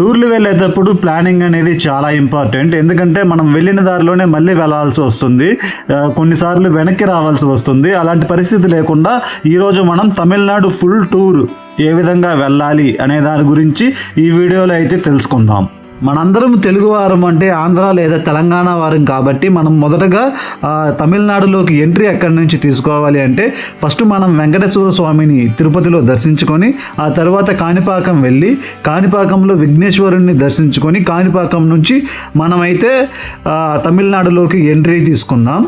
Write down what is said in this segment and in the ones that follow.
టూర్లు వెళ్ళేటప్పుడు ప్లానింగ్ అనేది చాలా ఇంపార్టెంట్. ఎందుకంటే మనం వెళ్ళిన దారిలోనే మళ్ళీ వెళ్ళాల్సి వస్తుంది. కొన్నిసార్లు వెనక్కి రావాల్సి వస్తుంది. అలాంటి పరిస్థితి లేకుండా ఈరోజు మనం తమిళనాడు ఫుల్ టూర్ ఏ విధంగా వెళ్ళాలి అనే దాని గురించి ఈ వీడియోలో అయితే తెలుసుకుందాం. మనందరం తెలుగువారం అంటే ఆంధ్ర లేదా తెలంగాణ వారం కాబట్టి మనం మొదటగా తమిళనాడులోకి ఎంట్రీ ఎక్కడి నుంచి తీసుకోవాలి అంటే ఫస్ట్ మనం వెంకటేశ్వర స్వామిని తిరుపతిలో దర్శించుకొని ఆ తర్వాత కాణిపాకం వెళ్ళి కాణిపాకంలో విఘ్నేశ్వరుణ్ణి దర్శించుకొని కాణిపాకం నుంచి మనమైతే తమిళనాడులోకి ఎంట్రీ తీసుకుందాం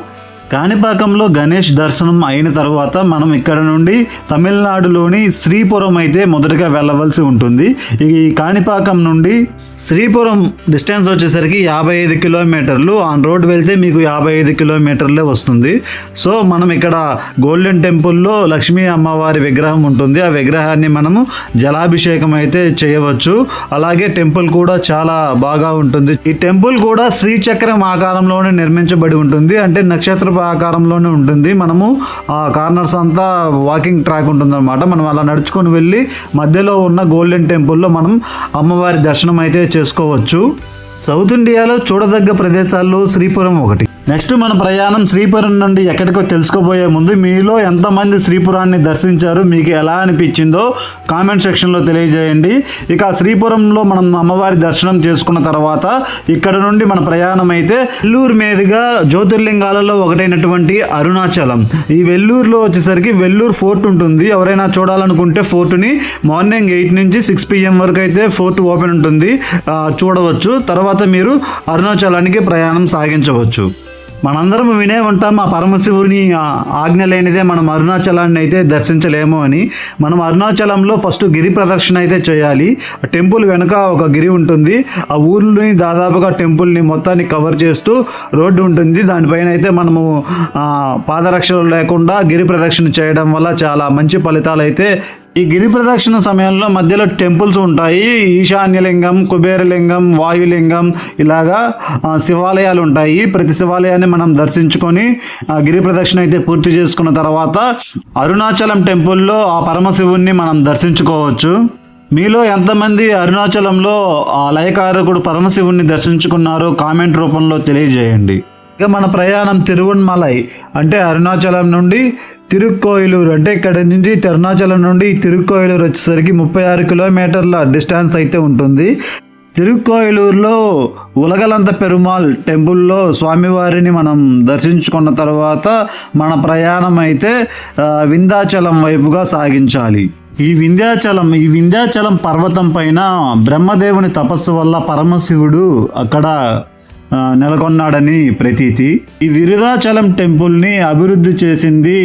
కాణిపాకంలో గణేష్ దర్శనం అయిన తర్వాత మనం ఇక్కడ నుండి తమిళనాడులోని శ్రీపురం అయితే మొదటగా వెళ్ళవలసి ఉంటుంది. ఈ కాణిపాకం నుండి శ్రీపురం డిస్టెన్స్ వచ్చేసరికి యాభై ఐదు కిలోమీటర్లు. ఆన్ రోడ్ వెళ్తే మీకు యాభై ఐదు కిలోమీటర్లే వస్తుంది. సో మనం ఇక్కడ గోల్డెన్ టెంపుల్లో లక్ష్మీ అమ్మవారి విగ్రహం ఉంటుంది. ఆ విగ్రహాన్ని మనము జలాభిషేకం అయితే చేయవచ్చు. అలాగే టెంపుల్ కూడా చాలా బాగా ఉంటుంది. ఈ టెంపుల్ కూడా శ్రీచక్రం ఆకారంలోనే నిర్మించబడి ఉంటుంది. అంటే నక్షత్ర ఆకారంలోనే ఉంటుంది. మనము ఆ కార్నర్స్ అంతా వాకింగ్ ట్రాక్ ఉంటుంది అనమాట మనం అలా నడుచుకొని వెళ్ళి మధ్యలో ఉన్న గోల్డెన్ టెంపుల్లో మనం అమ్మవారి దర్శనం అయితే చేసుకోవచ్చు. సౌత్ ఇండియాలో చూడదగ్గ ప్రదేశాల్లో శ్రీపురం ఒకటి. నెక్స్ట్ మన ప్రయాణం శ్రీపురం నుండి ఎక్కడికో తెలుసుకోబోయే ముందు మీలో ఎంతమంది శ్రీపురాన్ని దర్శించారు మీకు ఎలా అనిపించిందో కామెంట్ సెక్షన్లో తెలియజేయండి. ఇక శ్రీపురంలో మనం అమ్మవారి దర్శనం చేసుకున్న తర్వాత ఇక్కడ నుండి మన ప్రయాణం అయితే వెల్లూరు మీదుగా జ్యోతిర్లింగాలలో ఒకటైనటువంటి అరుణాచలం. ఈ వెల్లూరులో వచ్చేసరికి వెల్లూరు ఫోర్ట్ ఉంటుంది. ఎవరైనా చూడాలనుకుంటే ఫోర్ట్ని మార్నింగ్ ఎయిట్ నుంచి సిక్స్ పిఎం వరకు అయితే ఫోర్ట్ ఓపెన్ ఉంటుంది. చూడవచ్చు. తర్వాత మీరు అరుణాచలానికి ప్రయాణం సాగించవచ్చు. మనందరం వినే ఉంటాం ఆ పరమశివుని ఆజ్ఞ లేనిదే మనం అరుణాచలాన్ని అయితే దర్శించలేము అని. మనం అరుణాచలంలో ఫస్ట్ గిరి ప్రదర్శన అయితే చేయాలి. ఆ టెంపుల్ వెనుక ఒక గిరి ఉంటుంది. ఆ ఊర్ని దాదాపుగా టెంపుల్ని మొత్తాన్ని కవర్ చేస్తూ రోడ్డు ఉంటుంది. దానిపైన అయితే మనము పాదరక్షలు లేకుండా గిరి ప్రదక్షిణ చేయడం వల్ల చాలా మంచి ఫలితాలు అయితే ఈ గిరి ప్రదక్షిణ సమయంలో మధ్యలో టెంపుల్స్ ఉంటాయి. ఈశాన్యలింగం కుబేరలింగం వాయులింగం ఇలాగా శివాలయాలు ఉంటాయి. ప్రతి శివాలయాన్ని మనం దర్శించుకొని గిరి ప్రదక్షిణ అయితే పూర్తి చేసుకున్న తర్వాత అరుణాచలం టెంపుల్లో ఆ పరమశివుణ్ణి మనం దర్శించుకోవచ్చు. మీలో ఎంతమంది అరుణాచలంలో ఆ లయకారకుడు పరమశివుణ్ణి దర్శించుకున్నారో కామెంట్ రూపంలో తెలియజేయండి. ఇక మన ప్రయాణం తిరువన్మలై అంటే అరుణాచలం నుండి తిరుక్కోయిలూరు అంటే ఇక్కడ నుంచి అరుణాచలం నుండి తిరుక్కోయిలూరు వచ్చేసరికి ముప్పై ఆరు కిలోమీటర్ల డిస్టెన్స్ అయితే ఉంటుంది. తిరుక్కోయిలూరులో ఉలగలంత పెరుమాల్ టెంపుల్లో స్వామివారిని మనం దర్శించుకున్న తర్వాత మన ప్రయాణం అయితే వింధ్యాచలం వైపుగా సాగించాలి. ఈ వింధ్యాచలం ఈ వింధ్యాచలం పర్వతం పైన బ్రహ్మదేవుని తపస్సు వల్ల పరమశివుడు అక్కడ నెలకొన్నాడని ప్రతీతి. ఈ విరుదాచలం టెంపుల్ని అభివృద్ధి చేసింది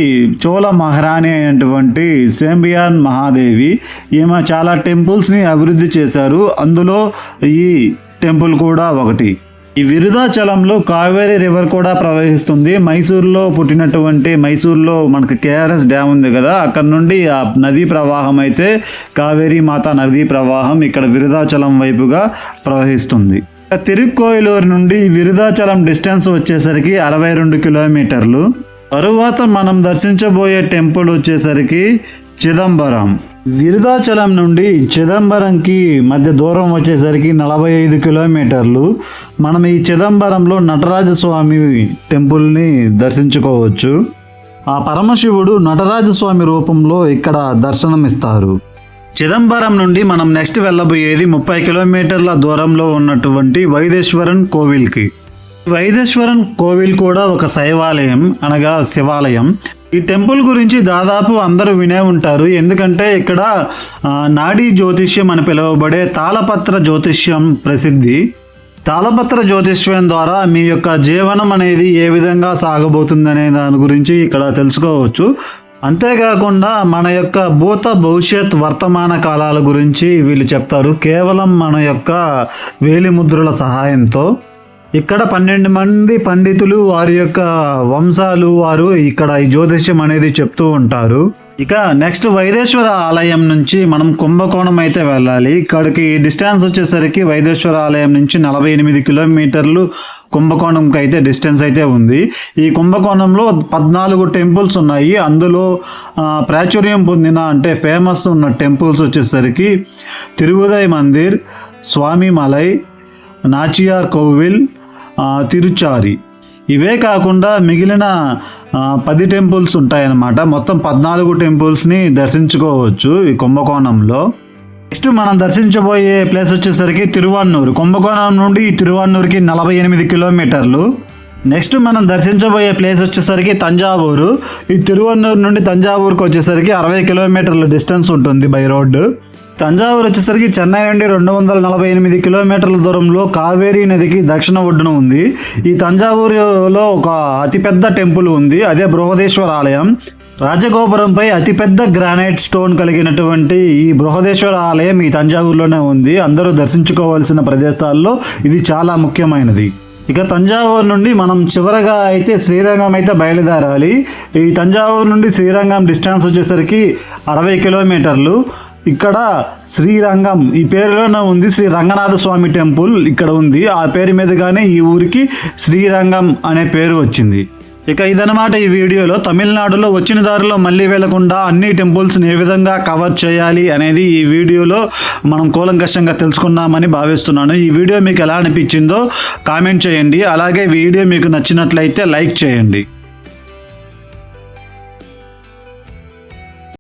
చోళ మహారాణి అయినటువంటి సేంబియాన్ మహాదేవి. ఈమె చాలా టెంపుల్స్ని అభివృద్ధి చేశారు. అందులో ఈ టెంపుల్ కూడా ఒకటి. ఈ విరుదాచలంలో కావేరీ రివర్ కూడా ప్రవహిస్తుంది. మైసూర్లో పుట్టినటువంటి మైసూర్లో మనకి కేఆర్ఎస్ డ్యామ్ ఉంది కదా అక్కడ నుండి ఆ నదీ ప్రవాహం అయితే కావేరీ మాత నదీ ప్రవాహం ఇక్కడ విరుదాచలం వైపుగా ప్రవహిస్తుంది. తిరుక్కోయిలూరు నుండి విరుదాచలం డిస్టెన్స్ వచ్చేసరికి అరవై రెండు కిలోమీటర్లు. తరువాత మనం దర్శించబోయే టెంపుల్ వచ్చేసరికి చిదంబరం. విరుదాచలం నుండి చిదంబరంకి మధ్య దూరం వచ్చేసరికి నలభై ఐదు కిలోమీటర్లు. మనం ఈ చిదంబరంలో నటరాజ స్వామి టెంపుల్ని దర్శించుకోవచ్చు. ఆ పరమశివుడు నటరాజ స్వామి రూపంలో ఇక్కడ దర్శనమిస్తారు. చిదంబరం నుండి మనం నెక్స్ట్ వెళ్ళబోయేది ముప్పై కిలోమీటర్ల దూరంలో ఉన్నటువంటి వైదేశ్వరన్ కోవిల్కి. వైదేశ్వరన్ కోవిల్ కూడా ఒక శైవాలయం అనగా శివాలయం. ఈ టెంపుల్ గురించి దాదాపు అందరూ వినే ఉంటారు. ఎందుకంటే ఇక్కడ నాడీ జ్యోతిష్యం అని పిలువబడే తాళపత్ర జ్యోతిష్యం ప్రసిద్ధి. తాళపత్ర జ్యోతిష్యం ద్వారా మీ యొక్క జీవనం అనేది ఏ విధంగా సాగబోతుందనే దాని గురించి ఇక్కడ తెలుసుకోవచ్చు. అంతేకాకుండా మన యొక్క భూత భవిష్యత్ వర్తమాన కాలాల గురించి వీళ్ళు చెప్తారు. కేవలం మన యొక్క వేలిముద్రల సహాయంతో ఇక్కడ పన్నెండు మంది పండితులు వారి యొక్క వంశాలు వారు ఇక్కడ ఈ జ్యోతిష్యం అనేది చెప్తూ ఉంటారు. ఇక నెక్స్ట్ వైదేశ్వర ఆలయం నుంచి మనం కుంభకోణం అయితే వెళ్ళాలి. ఇక్కడికి డిస్టెన్స్ వచ్చేసరికి వైదేశ్వర ఆలయం నుంచి నలభై ఎనిమిది కిలోమీటర్లు కుంభకోణంకి అయితే డిస్టెన్స్ అయితే ఉంది. ఈ కుంభకోణంలో పద్నాలుగు టెంపుల్స్ ఉన్నాయి. అందులో ప్రాచుర్యం పొందిన అంటే ఫేమస్ ఉన్న టెంపుల్స్ వచ్చేసరికి తిరువుదయ్ మందిర్ స్వామి మలై నాచియార్ కోవిల్ తిరుచారి. ఇవే కాకుండా మిగిలిన పది టెంపుల్స్ ఉంటాయన్నమాట. మొత్తం పద్నాలుగు టెంపుల్స్ని దర్శించుకోవచ్చు ఈ కుంభకోణంలో. నెక్స్ట్ మనం దర్శించబోయే ప్లేస్ వచ్చేసరికి తిరువాన్నూరు. కుంభకోణం నుండి ఈ తిరువాన్నూరుకి నలభై ఎనిమిది కిలోమీటర్లు. నెక్స్ట్ మనం దర్శించబోయే ప్లేస్ వచ్చేసరికి తంజావూరు. ఈ తిరువన్నూరు నుండి తంజావూరుకు వచ్చేసరికి అరవై కిలోమీటర్ల డిస్టెన్స్ ఉంటుంది బై రోడ్డు. తంజావూరు వచ్చేసరికి చెన్నై నుండి రెండు వందల నలభై ఎనిమిది కిలోమీటర్ల దూరంలో కావేరీ నదికి దక్షిణ ఒడ్డున ఉంది. ఈ తంజావూరులో ఒక అతిపెద్ద టెంపుల్ ఉంది. అదే బృహదేశ్వర ఆలయం. రాజగోపురంపై అతిపెద్ద గ్రానైట్ స్టోన్ కలిగినటువంటి ఈ బృహదేశ్వర ఆలయం ఈ తంజావూరులోనే ఉంది. అందరూ దర్శించుకోవాల్సిన ప్రదేశాల్లో ఇది చాలా ముఖ్యమైనది. ఇక తంజావూరు నుండి మనం చివరగా అయితే శ్రీరంగం అయితే బయలుదేరాలి. ఈ తంజావూరు నుండి శ్రీరంగం డిస్టెన్స్ వచ్చేసరికి అరవై కిలోమీటర్లు. ఇక్కడ శ్రీరంగం ఈ పేరులోనే ఉంది శ్రీ రంగనాథ స్వామి టెంపుల్. ఇక్కడ ఉంది. ఆ పేరు మీదుగానే ఈ ఊరికి శ్రీరంగం అనే పేరు వచ్చింది. ఇక ఇదనమాట ఈ వీడియోలో. తమిళనాడులో వచ్చిన దారిలో మళ్ళీ వెళ్ళకుండా అన్ని టెంపుల్స్ని ఏ విధంగా కవర్ చేయాలి అనేది ఈ వీడియోలో మనం కూలంకషంగా తెలుసుకున్నామని భావిస్తున్నాను. ఈ వీడియో మీకు ఎలా అనిపించిందో కామెంట్ చేయండి. అలాగే వీడియో మీకు నచ్చినట్లయితే లైక్ చేయండి.